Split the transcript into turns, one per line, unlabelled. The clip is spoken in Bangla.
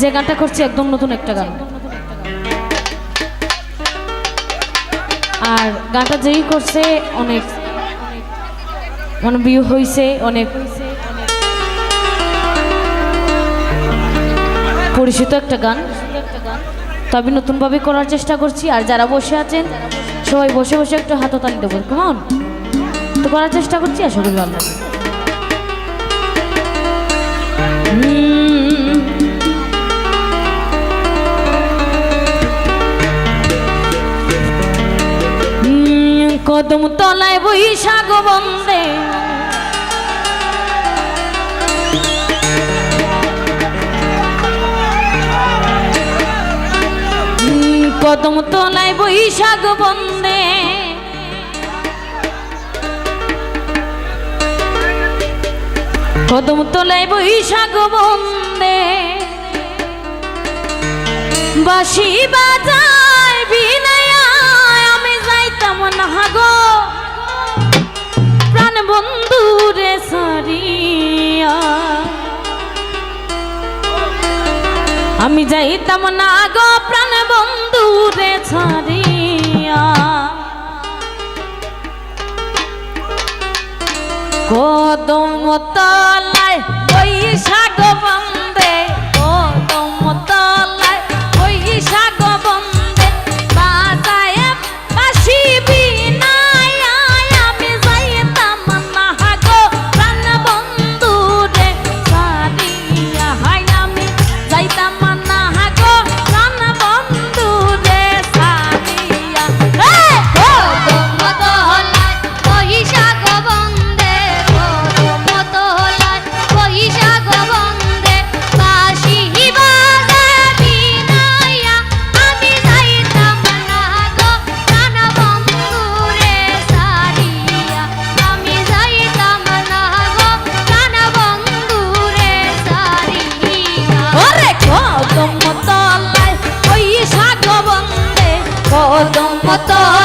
যে গানটা করছি, একদম নতুন একটা গান। আর গানটা যেই করছে, অনেক মানে বিয়ে হয়েছে অনেক পরিচিত একটা গান। তবে নতুনভাবে করার চেষ্টা করছি, আর যারা বসে আছেন, সবাই বসে বসে একটু হাততালি দেবো, কেমন? তো করার চেষ্টা করছি, আশা করি ভালো কদম তলায় বৈশাখ বন্দে। কদম তলায় বৈশাখ বন্দে। কদম তলায় বৈশাখ বন্দে। বাসি বাজায় যাইতাম না গো? প্রাণ বন্ধু সারিয়া আমি যাইতাম না প্রাণ বন্ধু রে কদম তলায় বৈশাখ বন্দে কদম তলায়